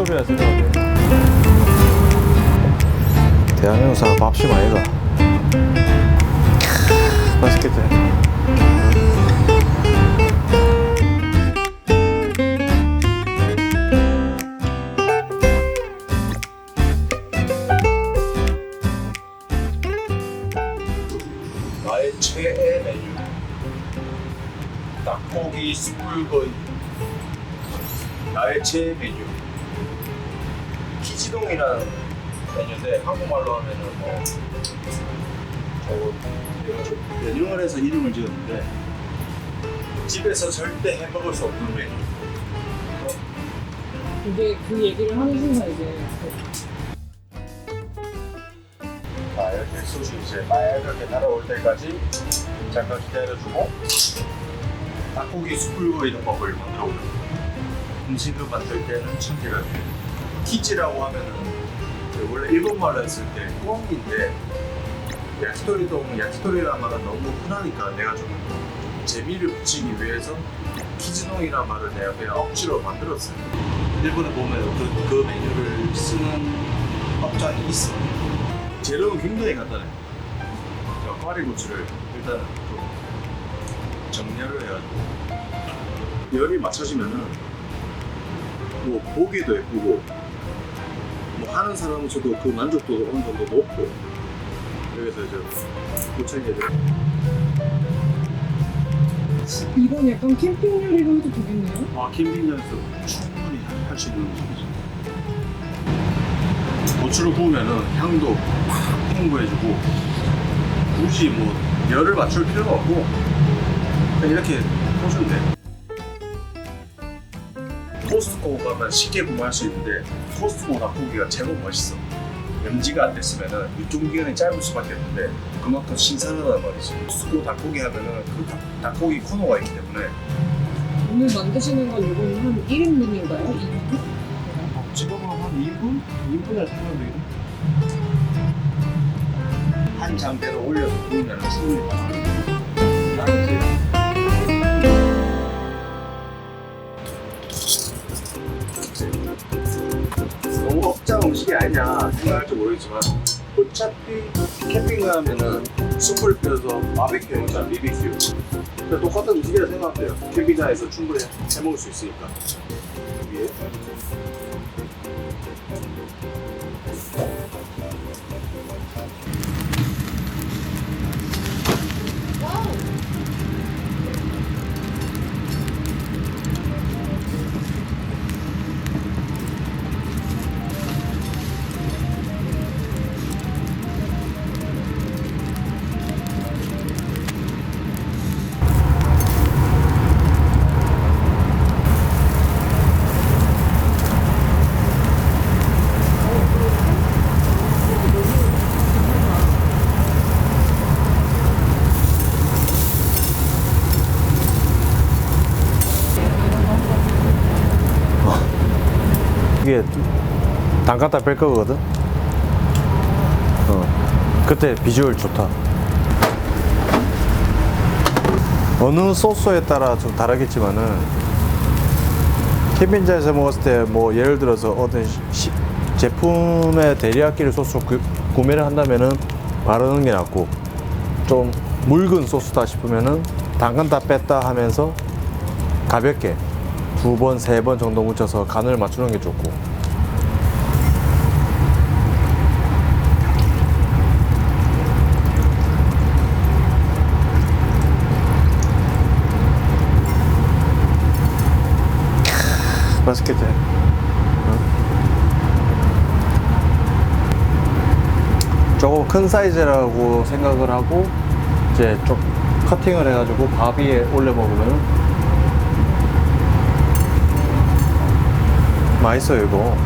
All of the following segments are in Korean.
야키토리라 생각하네. 대한민국 사람 밥심 아이가. 캬, 맛있겠다. 나의 최애 메뉴 닭고기 숯불거이 나의 최애 메뉴 키지동이라는 메뉴인데 한국말로 하면은 뭐 저거 내가 좀 변형을 해서 이름을 지었는데 집에서 절대 해 먹을 수 없는 메뉴 이게 그 얘기를 하는 순간 이제 자 이렇게 숯이 이제 빨갛게 달아올 때까지 잠깐 기다려주고 닭고기 숯불구이는 법을 만들어 오는. 음식을 만들 때는 천재가 돼요. 키지라고 하면은 그 원래 일본말로 했을 때 꽁인데 야키토리도 야키토리라는 말은 너무 흔하니까 내가 좀 재미를 붙이기 위해서 키즈동이라는 말을 내가 그냥 억지로 만들었어요. 일본에 보면 그, 그 메뉴를 쓰는 업장이 있어. 재료는 굉장히 간단해. 자, 꽈리고추를 일단은 좀 정렬을 해가지고 열이 맞춰지면은 뭐 보기도 예쁘고 뭐 하는 사람은 저도 그 만족도가 어느 정도 높고 여기서 이제 고창이들 이건 약간 캠핑 요리로 해도 되겠네요? 아 캠핑장에서 충분히 할 수 있는 음식이지. 고추를 구우면은 향도 팍 풍부해지고 굳이 뭐 열을 맞출 필요가 없고 그냥 이렇게 구우면 돼. 코스트코 가면 쉽게 구매할 수 있는데 코스트코 닭고기가 제법 맛있어. 염지가 안 됐으면은 유통기한이 짧을 수밖에 없는데 그만큼 신선하다는 말이지. 코스트코 닭고기 하면은 그 닭- 닭고기 코너가 있기 때문에 오늘 만드시는 건 이건 한 1인분인가요? 2인분? 지금은 한 2분? 2분에 생각되거든 한 장대로 올려서 구우면 충분히 가능해 아니냐 생각할지 모르겠지만 어차피 캠핑 가면은 숯불 피워서 바베큐 해먹자 BBQ 똑같은 음식이라 생각해요. 캠핑장에서 충분히 해먹을 수 있으니까. 위에 이게 담갔다 뺄 거거든. 어. 그때 비주얼 좋다. 어느 소스에 따라 좀 다르겠지만은 캠핑장에서 먹었을 때 뭐 예를 들어서 어떤 시- 제품의 데리야끼를 소스 구, 구매를 한다면은 바르는 게 낫고 좀 묽은 소스다 싶으면은 담갔다 뺐다 하면서 가볍게 두 번, 세 번 정도 묻혀서 간을 맞추는 게 좋고. 캬, 맛있겠다. 어? 조금 큰 사이즈라고 생각을 하고 이제 좀 커팅을 해가지고 밥 위에 올려 먹으면 맛있어요 이거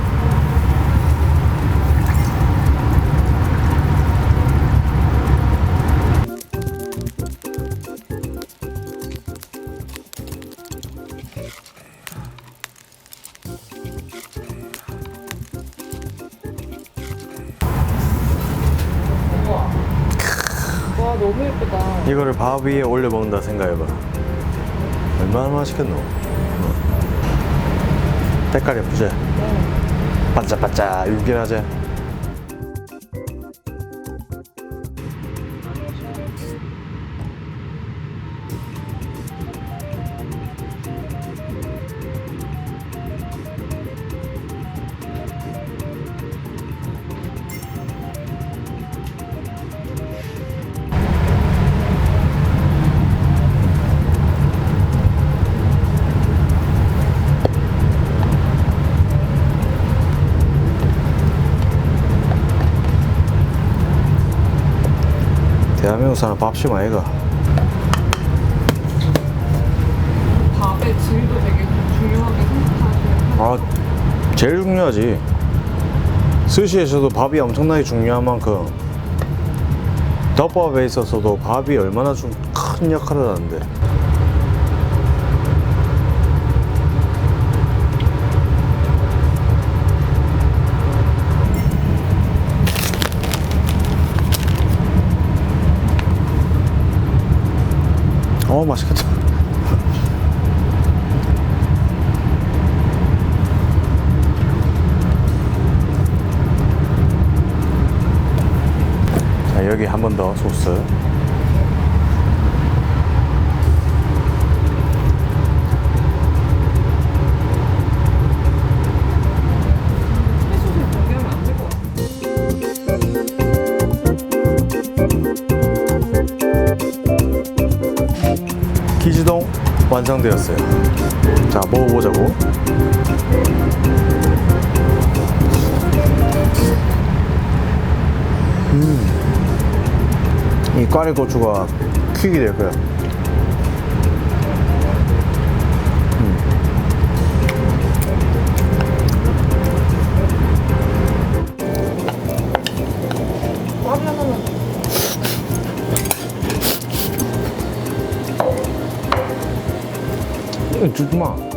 와 너무 예쁘다. 이거를 밥 위에 올려 먹는다 생각해봐 얼마나 맛있겠노 어. 색깔 예쁘지? 네. 반짝반짝 윤기나제. 대한민국 사람 밥심 아이가. 밥의 질도 되게 중요하게 생각하시는 아, 제일 중요하지. 스시에서도 밥이 엄청나게 중요한 만큼 덮밥에 있어서도 밥이 얼마나 좀 큰 역할을 하는데. 어, 맛있겠다. 자, 여기 한 번 더 소스. 완성되었어요. 자, 먹어보자고. 음. 이 꽈리 고추가 퀵이 될 거야. 이거 주지 마.